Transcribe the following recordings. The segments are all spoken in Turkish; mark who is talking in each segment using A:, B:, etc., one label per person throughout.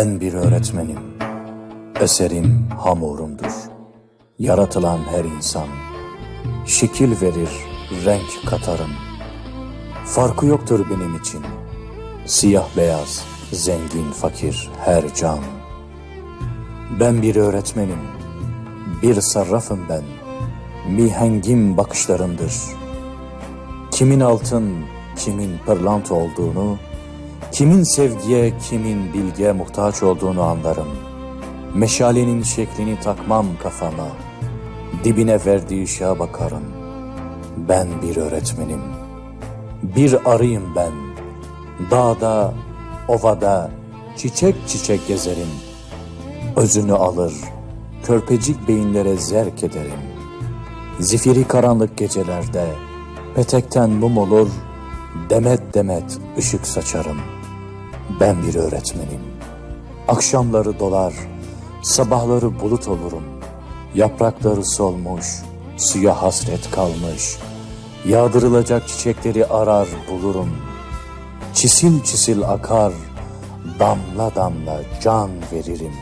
A: Ben bir öğretmenim. Eserim hamurumdur. Yaratılan her insan şekil verir, renk katarım. Farkı yoktur benim için. Siyah beyaz, zengin fakir her can. Ben bir öğretmenim. Bir sarrafım ben. Mihengim bakışlarımdır. Kimin altın, kimin pırlanta olduğunu, kimin sevgiye, kimin bilgiye muhtaç olduğunu anlarım. Meşalenin şeklini takmam kafama. Dibine verdiği ışığa bakarım. Ben bir öğretmenim. Bir arıyım ben. Dağda, ovada, çiçek çiçek gezerim. Özünü alır, körpecik beyinlere zerk ederim. Zifiri karanlık gecelerde petekten mum olur, demet demet ışık saçarım. Ben bir öğretmenim. Akşamları dolar, sabahları bulut olurum. Yaprakları solmuş, suya hasret kalmış. Yağdırılacak çiçekleri arar bulurum. Çisil çisil akar, damla damla can veririm.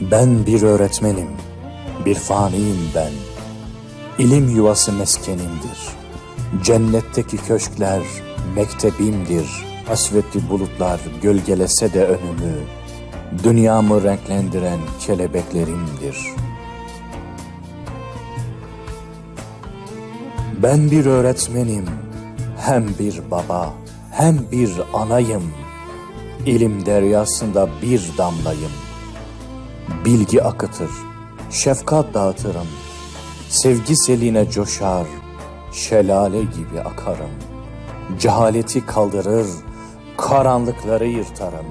A: Ben bir öğretmenim, bir faniyim ben. İlim yuvası meskenimdir. Cennetteki köşkler mektebimdir. Asvetli bulutlar gölgelese de önümü, dünyamı renklendiren kelebeklerimdir. Ben bir öğretmenim, hem bir baba, hem bir anayım. İlim deryasında bir damlayım. Bilgi akıtır, şefkat dağıtırım. Sevgi seline coşar, şelale gibi akarım. Cehaleti kaldırır, karanlıkları yırtarım.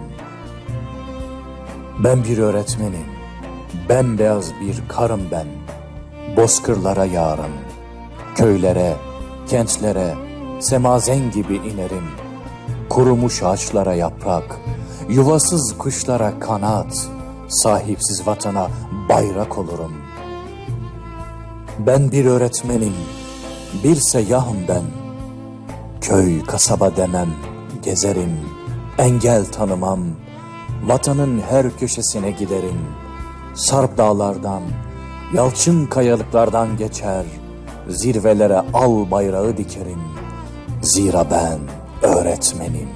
A: Ben bir öğretmenim, bembeyaz bir karım ben. Bozkırlara yağarım, köylere, kentlere, semazen gibi inerim. Kurumuş ağaçlara yaprak, yuvasız kuşlara kanat, sahipsiz vatana bayrak olurum. Ben bir öğretmenim, bir seyyahım ben. Köy, kasaba demem, gezerim, engel tanımam. Vatanın her köşesine giderim. Sarp dağlardan, yalçın kayalıklardan geçer. Zirvelere al bayrağı dikerim. Zira ben öğretmenim.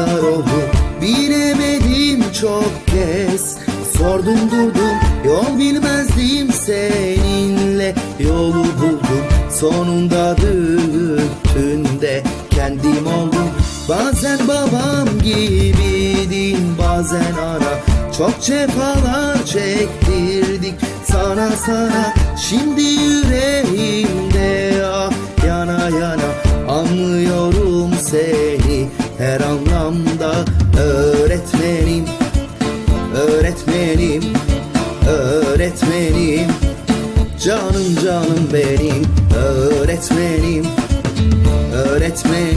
B: Yazar olur. Bilemedim çok kez. Sordum durdum yol bilmezdim seninle. Yolu buldum sonunda dürtünde kendim oldum. Bazen babam gibiydin bazen ana. Çok cefalar çektirdik sana sana. Şimdi yüreğimde ah yana yana Anlıyorum seni her anlamda Öğretmenim, öğretmenim, öğretmenim. Canım canım benim öğretmenim Öğretmenim,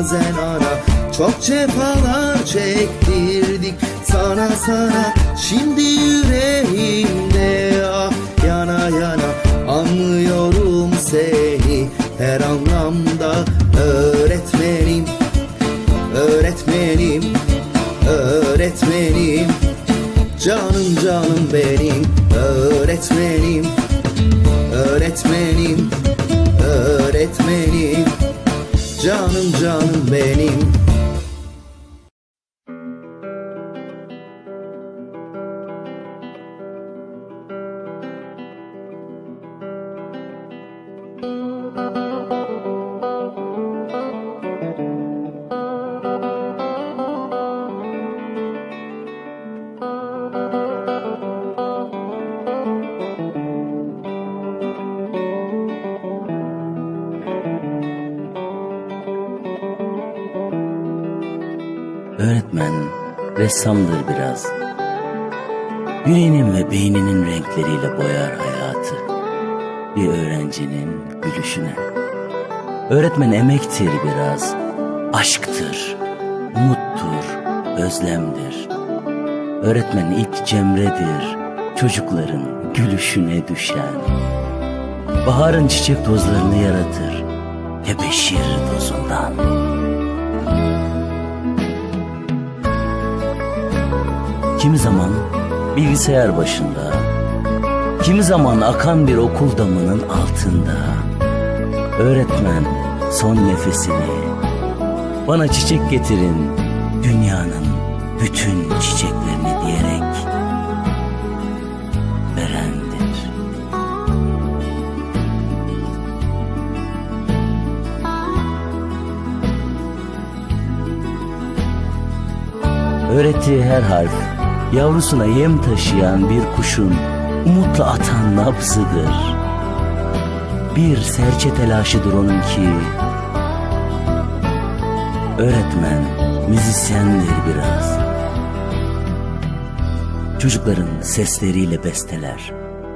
B: Bazen ana Çok cefalar çektirdik sana sana. Şimdi yüreğimde ah yana yana Anlıyorum seni. Her anlamda Öğretmenim, öğretmenim, öğretmenim. Canım canım benim Öğretmenim, öğretmenim canım
C: ressamdır biraz. Yüreğinin ve beyninin renkleriyle boyar hayatı. Bir öğrencinin gülüşüne. Öğretmen emektir biraz. Aşktır, umuttur, özlemdir. Öğretmen ilk cemredir. Çocukların gülüşüne düşen. Baharın çiçek tozlarını yaratır. Tebeşir tozundan. Kimi zaman bilgisayar başında, kimi zaman akan bir okul damının altında. Öğretmen son nefesini, bana çiçek getirin dünyanın bütün çiçeklerini diyerek verendir. Öğrettiği her harf yavrusuna yem taşıyan bir kuşun umutla atan nabzıdır. Bir serçe telaşıdır onunki. Öğretmen müzisyendir biraz. Çocukların sesleriyle besteler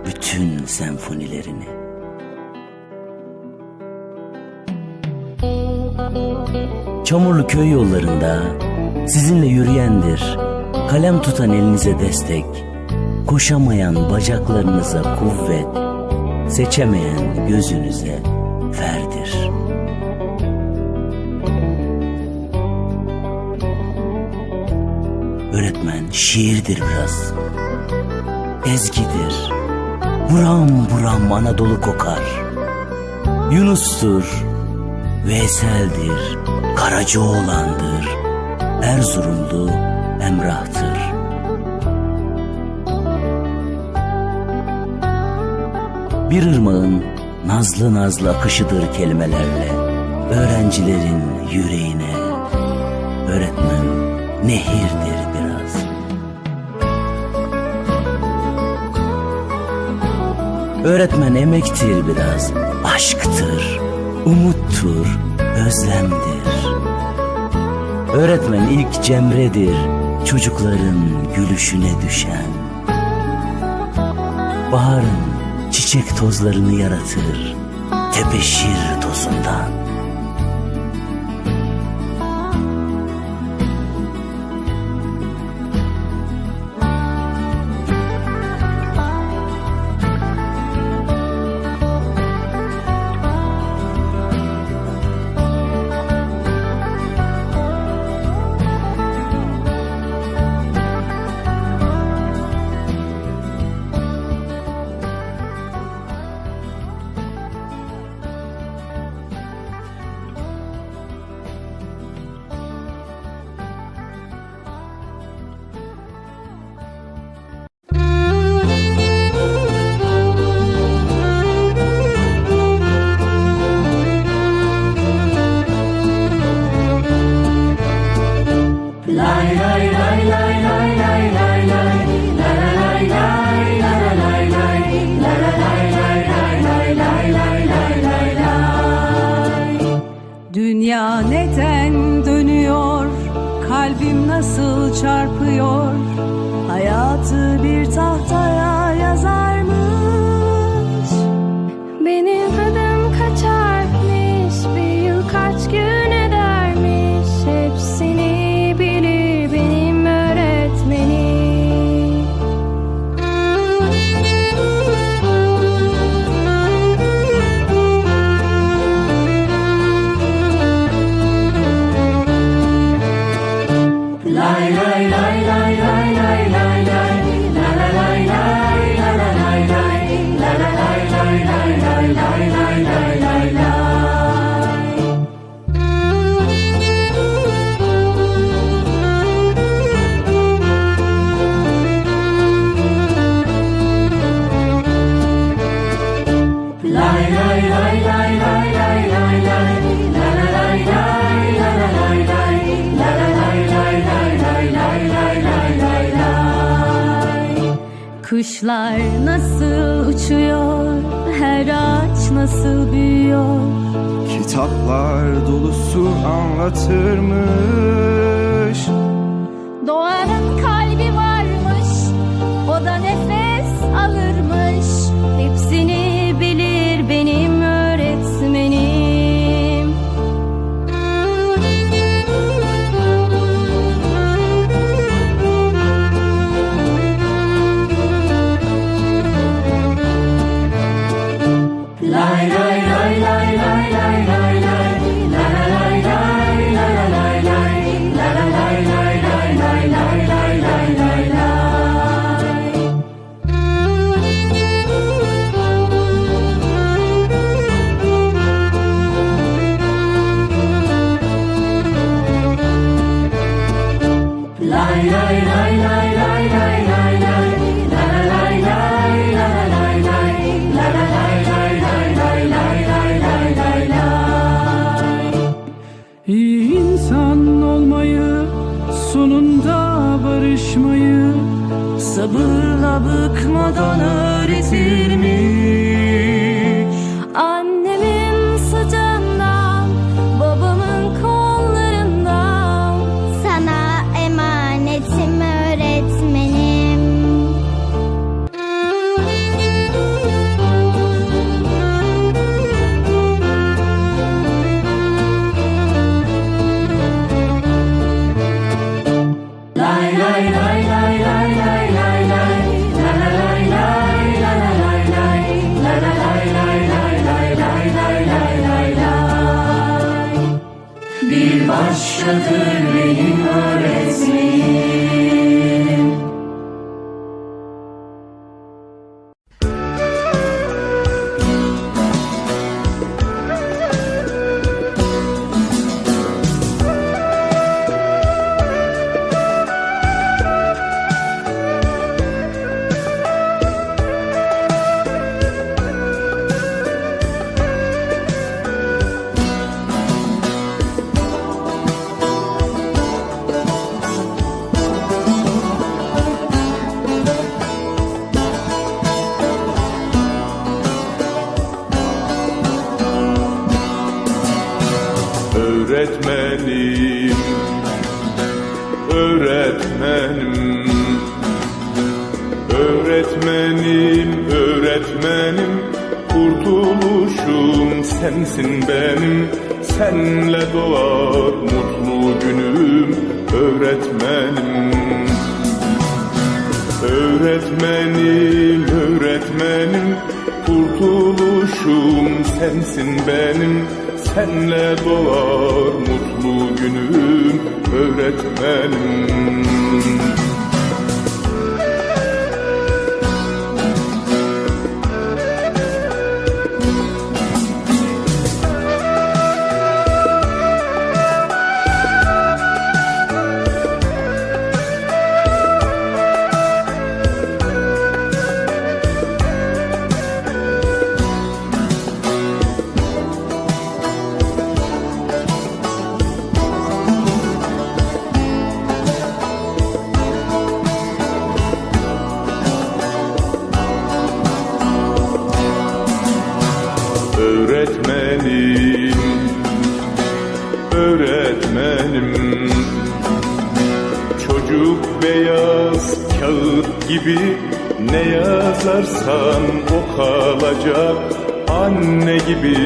C: bütün senfonilerini. Çamurlu köy yollarında sizinle yürüyendir. Kalem tutan elinize destek, koşamayan bacaklarınıza kuvvet, seçemeyen gözünüze ferdir. Öğretmen şiirdir biraz, ezgidir, buram buram Anadolu kokar. Yunus'tur, Veysel'dir, Karacaoğlan'dır, Erzurumlu Emrah'tır. Bir ırmağın nazlı nazlı akışıdır kelimelerle, öğrencilerin yüreğine, öğretmen nehirdir biraz. Öğretmen emektir biraz, aşktır, umuttur, özlemdir. Öğretmen ilk cemredir, çocukların gülüşüne düşen. Baharın çiçek tozlarını yaratır, tebeşir tozundan.
D: Kitaplar dolusu anlatırmış
E: Doğanın benim
F: Senle doğar mutlu günüm Öğretmenim Öğretmenim, öğretmenim. Çocuk beyaz kağıt gibi Ne yazarsan o kalacak. Anne gibi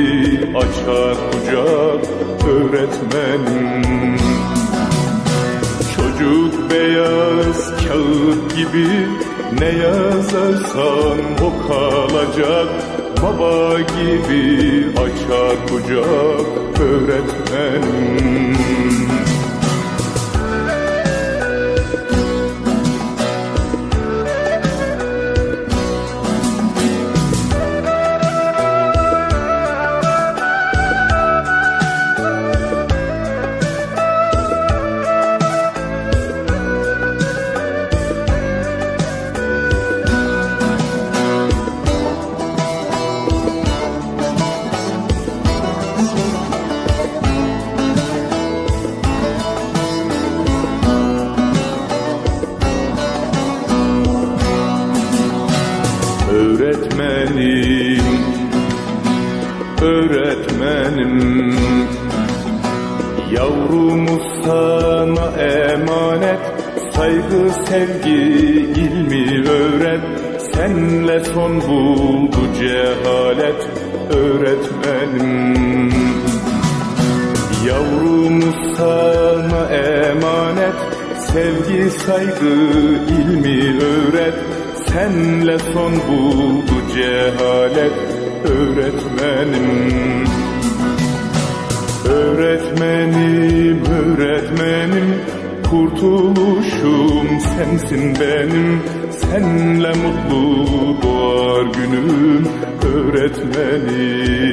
F: açar kucak öğretmenim. Çocuk beyaz kağıt gibi ne yazarsan o kalacak Baba gibi açar kucak öğretmenim
G: Öğretmenim Yavrumuz sana emanet Sevgi, saygı, ilmi öğret. Senle son buldu cehalet Öğretmenim. Öğretmenim, öğretmenim Kurtuluşum sensin benim. Senle mutlu doğar günüm Öğretmenim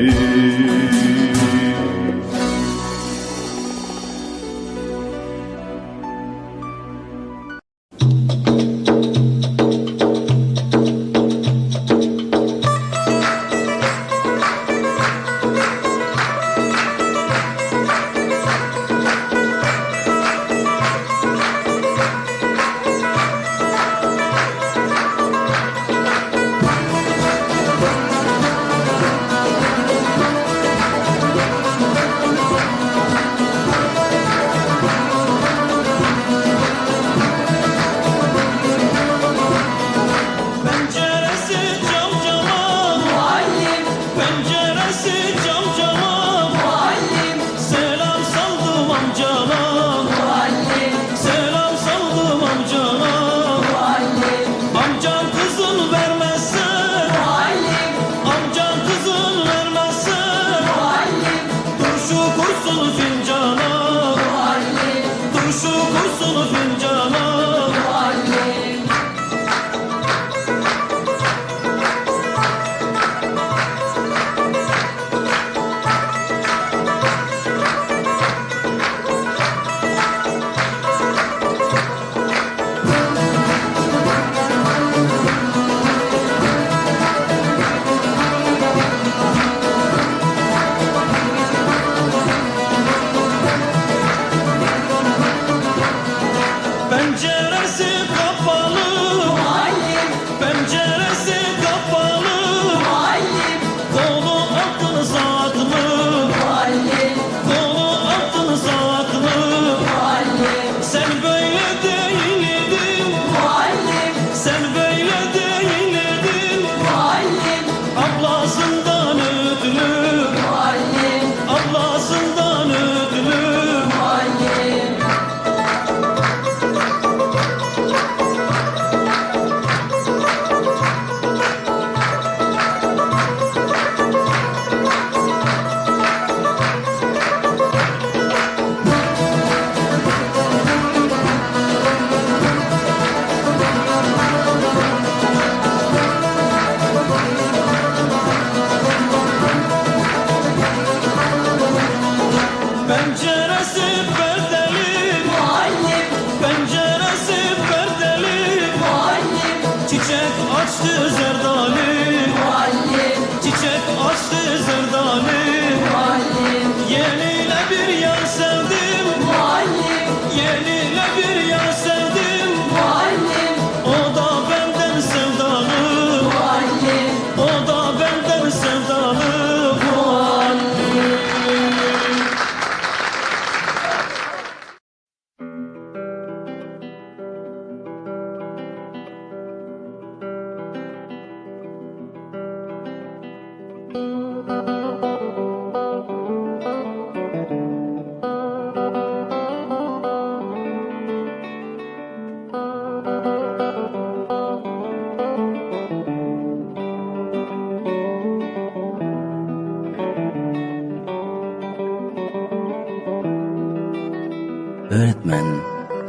C: Öğretmen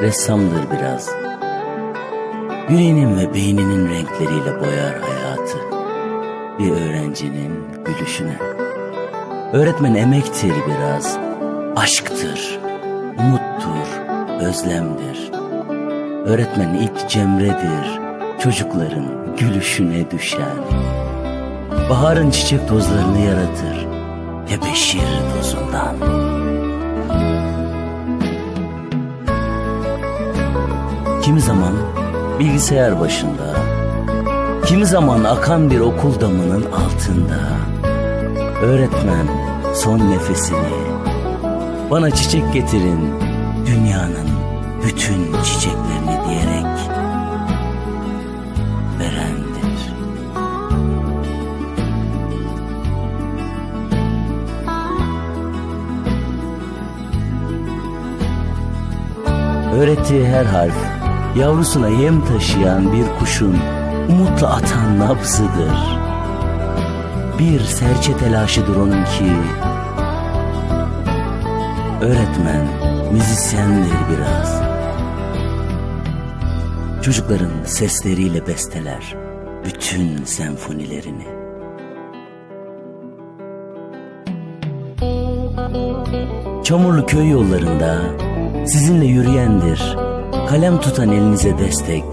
C: ressamdır biraz. Yüreğinin ve beyninin renkleriyle boyar hayatı. Bir öğrencinin gülüşüne. Öğretmen emektir biraz. Aşktır, umuttur, özlemdir. Öğretmen ilk cemredir. Çocukların gülüşüne düşer. Baharın çiçek tozlarını yaratır. Tebeşir tozundan. Kimi zaman bilgisayar başında, Kimi zaman akan bir okul damının altında Öğretmen son nefesini Bana çiçek getirin dünyanın bütün çiçeklerini diyerek verendir. Öğrettiği her harf yavrusuna yem taşıyan bir kuşun umutla atan nabzıdır. Bir serçe telaşıdır onunki. Öğretmen müzisyendir biraz. Çocukların sesleriyle besteler bütün senfonilerini. Çamurlu köy yollarında sizinle yürüyendir. Kalem tutan elinize destek,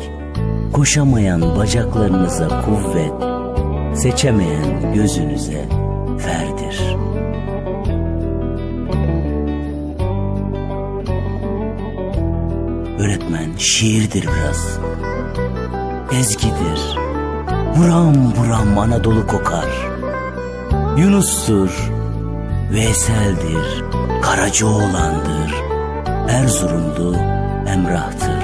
C: koşamayan bacaklarınıza kuvvet, seçemeyen gözünüze ferdir. Öğretmen şiirdir biraz, ezgidir. Buram buram Anadolu kokar. Yunus'tur, Veysel'dir, Karacaoğlan'dır, Erzurumlu Emrah'tır.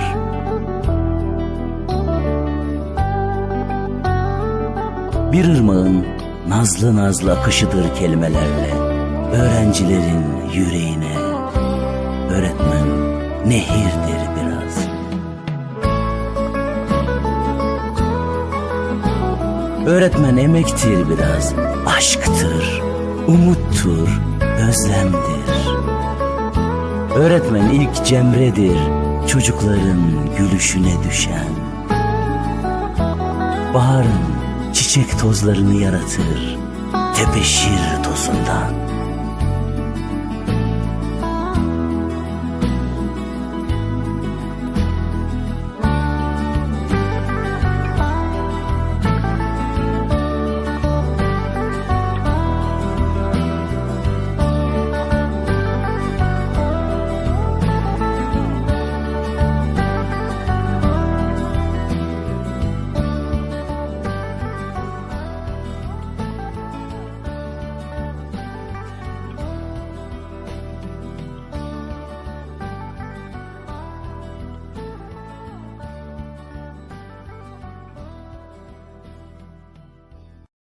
C: Bir ırmağın nazlı nazlı akışıdır kelimelerle, öğrencilerin yüreğine, öğretmen nehirdir biraz. Öğretmen emektir biraz, aşktır, umuttur, özlemdir. Öğretmen ilk cemredir, çocukların gülüşüne düşen. Baharın çiçek tozlarını yaratır, tepeşir tozundan.